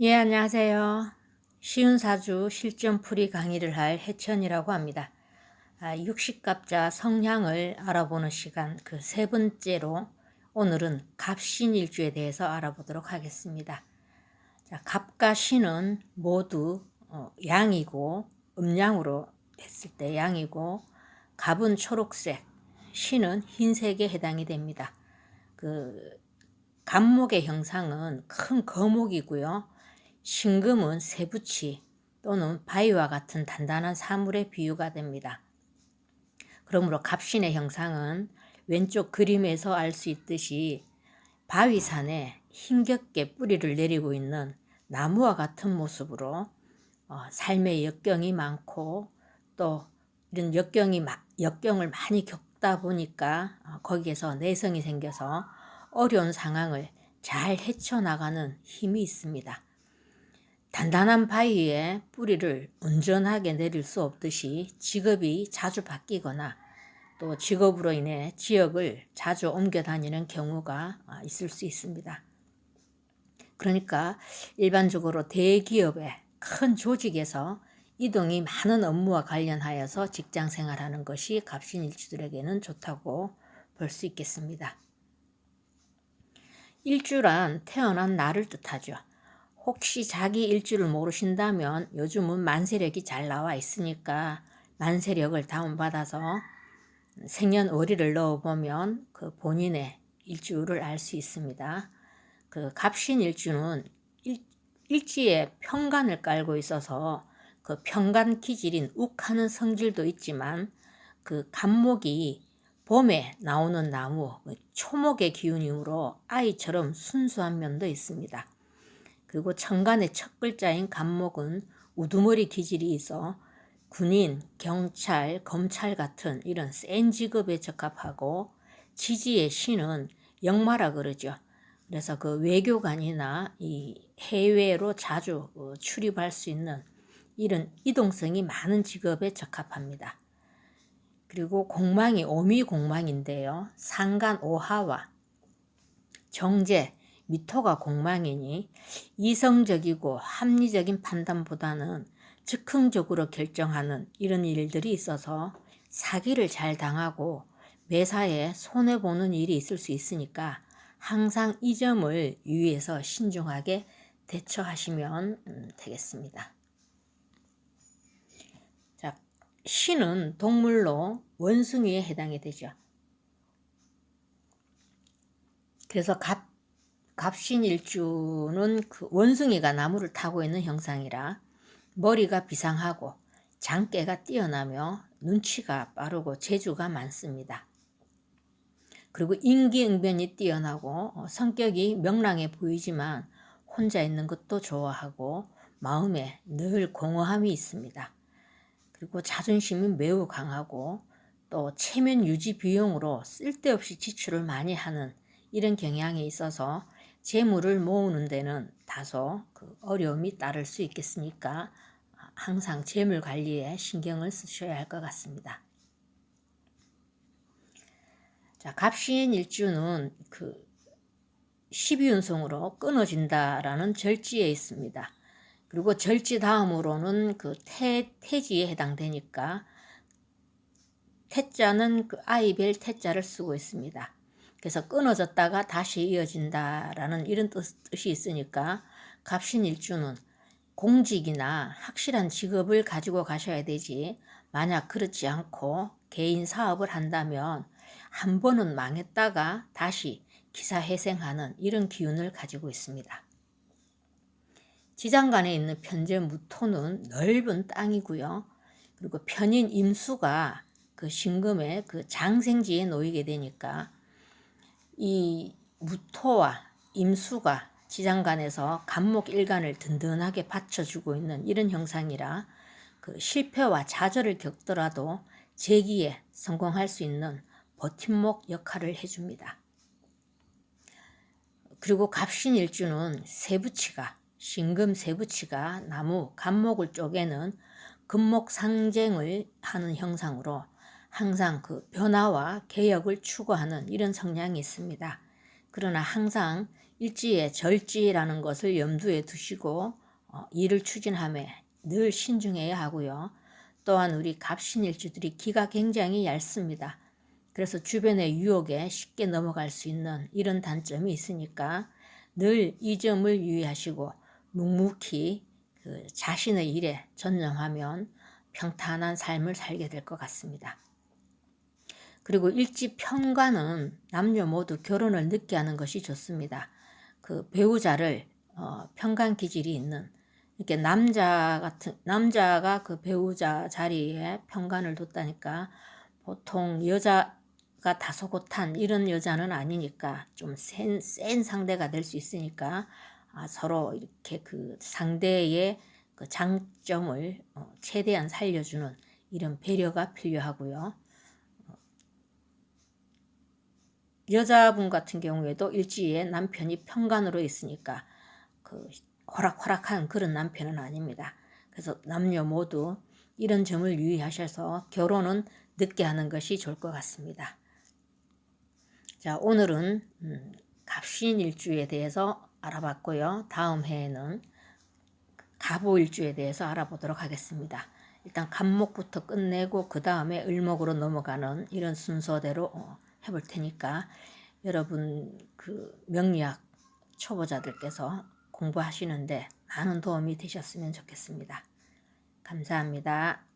예, 안녕하세요. 쉬운 사주 실전풀이 강의를 할 해천이라고 합니다. 아, 육식갑자 성향을 알아보는 시간 그 세 번째로 오늘은 갑신일주에 대해서 알아보도록 하겠습니다. 자, 갑과 신은 모두 어, 양이고 음양으로 했을 때 양이고 갑은 초록색, 신은 흰색에 해당이 됩니다. 그 갑목의 형상은 큰 거목이고요. 신금은 세부치 또는 바위와 같은 단단한 사물의 비유가 됩니다. 그러므로 갑신의 형상은 왼쪽 그림에서 알 수 있듯이 바위산에 힘겹게 뿌리를 내리고 있는 나무와 같은 모습으로 어, 삶의 역경이 많고 또 이런 역경이 역경을 많이 겪다 보니까 어, 거기에서 내성이 생겨서 어려운 상황을 잘 헤쳐나가는 힘이 있습니다. 단단한 바위에 뿌리를 온전하게 내릴 수 없듯이 직업이 자주 바뀌거나 또 직업으로 인해 지역을 자주 옮겨 다니는 경우가 있을 수 있습니다. 그러니까 일반적으로 대기업의 큰 조직에서 이동이 많은 업무와 관련하여서 직장 생활하는 것이 갑신일주들에게는 좋다고 볼 수 있겠습니다. 일주란 태어난 날을 뜻하죠. 혹시 자기 일주를 모르신다면 요즘은 만세력이 잘 나와 있으니까 만세력을 다운받아서 생년월일을 넣어보면 그 본인의 일주를 알 수 있습니다. 그 갑신 일주는 일, 지에 평간을 깔고 있어서 그 평간 기질인 욱하는 성질도 있지만 그 갑목이 봄에 나오는 나무, 그 초목의 기운이므로 아이처럼 순수한 면도 있습니다. 그리고 천간의 첫 글자인 간목은 우두머리 기질이 있어 군인, 경찰, 검찰 같은 이런 센 직업에 적합하고 지지의 신은 역마라 그러죠. 그래서 그 외교관이나 이 해외로 자주 어, 출입할 수 있는 이런 이동성이 많은 직업에 적합합니다. 그리고 공망이 오미공망인데요. 상간 오하와 정제, 미토가 공망이니 이성적이고 합리적인 판단보다는 즉흥적으로 결정하는 이런 일들이 있어서 사기를 잘 당하고 매사에 손해보는 일이 있을 수 있으니까 항상 이 점을 유의해서 신중하게 대처하시면 음, 되겠습니다. 자, 신은 동물로 원숭이에 해당이 되죠. 그래서 갑 갑신일주는 그 원숭이가 나무를 타고 있는 형상이라 머리가 비상하고 장깨가 뛰어나며 눈치가 빠르고 재주가 많습니다. 그리고 인기응변이 뛰어나고 어, 성격이 명랑해 보이지만 혼자 있는 것도 좋아하고 마음에 늘 공허함이 있습니다. 그리고 자존심이 매우 강하고 또 체면 유지 비용으로 쓸데없이 지출을 많이 하는 이런 경향이 있어서 재물을 모으는 데는 다소 그 어려움이 따를 수 있겠으니까 항상 재물 관리에 신경을 쓰셔야 할 것 같습니다. 자, 갑신 일주는 그 12운송으로 끊어진다라는 절지에 있습니다. 그리고 절지 다음으로는 그 태, 태지에 해당되니까 태자는 그 아이벨 태자를 쓰고 있습니다. 그래서 끊어졌다가 다시 이어진다라는 이런 뜻이 있으니까 갑신일주는 공직이나 확실한 직업을 가지고 가셔야 되지 만약 그렇지 않고 개인 사업을 한다면 한 번은 망했다가 다시 기사회생하는 이런 기운을 가지고 있습니다. 지장간에 있는 편제 무토는 넓은 땅이고요. 그리고 편인 임수가 그 신금의 그 장생지에 놓이게 되니까 이 무토와 임수가 지장간에서 간목 일간을 든든하게 받쳐주고 있는 이런 형상이라 그 실패와 좌절을 겪더라도 재기에 성공할 수 있는 버팀목 역할을 해줍니다. 그리고 갑신일주는 세부치가 신금 세부치가 나무 간목을 쪼개는 금목 상쟁을 하는 형상으로 항상 그 변화와 개혁을 추구하는 이런 성향이 있습니다. 그러나 항상 일지에 절지라는 것을 염두에 두시고 어, 일을 추진함에 늘 신중해야 하고요. 또한 우리 갑신일주들이 기가 굉장히 얇습니다. 그래서 주변의 유혹에 쉽게 넘어갈 수 있는 이런 단점이 있으니까 늘 이 점을 유의하시고 묵묵히 그 자신의 일에 전념하면 평탄한 삶을 살게 될 것 같습니다. 그리고 일지 편관은 남녀 모두 결혼을 늦게 하는 것이 좋습니다. 그 배우자를 어, 편관 기질이 있는 이렇게 남자 같은 남자가 그 배우자 자리에 편관을 뒀다니까 보통 여자가 다소곳한 이런 여자는 아니니까 좀센 센 상대가 될 수 있으니까 아, 서로 이렇게 그 상대의 그 장점을 어, 최대한 살려주는 이런 배려가 필요하고요. 여자분 같은 경우에도 일지에 남편이 편관으로 있으니까 그 호락호락한 그런 남편은 아닙니다. 그래서 남녀 모두 이런 점을 유의하셔서 결혼은 늦게 하는 것이 좋을 것 같습니다. 자, 오늘은 음, 갑신일주에 대해서 알아봤고요. 다음 해에는 갑오일주에 대해서 알아보도록 하겠습니다. 일단 갑목부터 끝내고 그 다음에 을목으로 넘어가는 이런 순서대로 어, 해볼 테니까 여러분 그 명리학 초보자들께서 공부하시는데 많은 도움이 되셨으면 좋겠습니다. 감사합니다.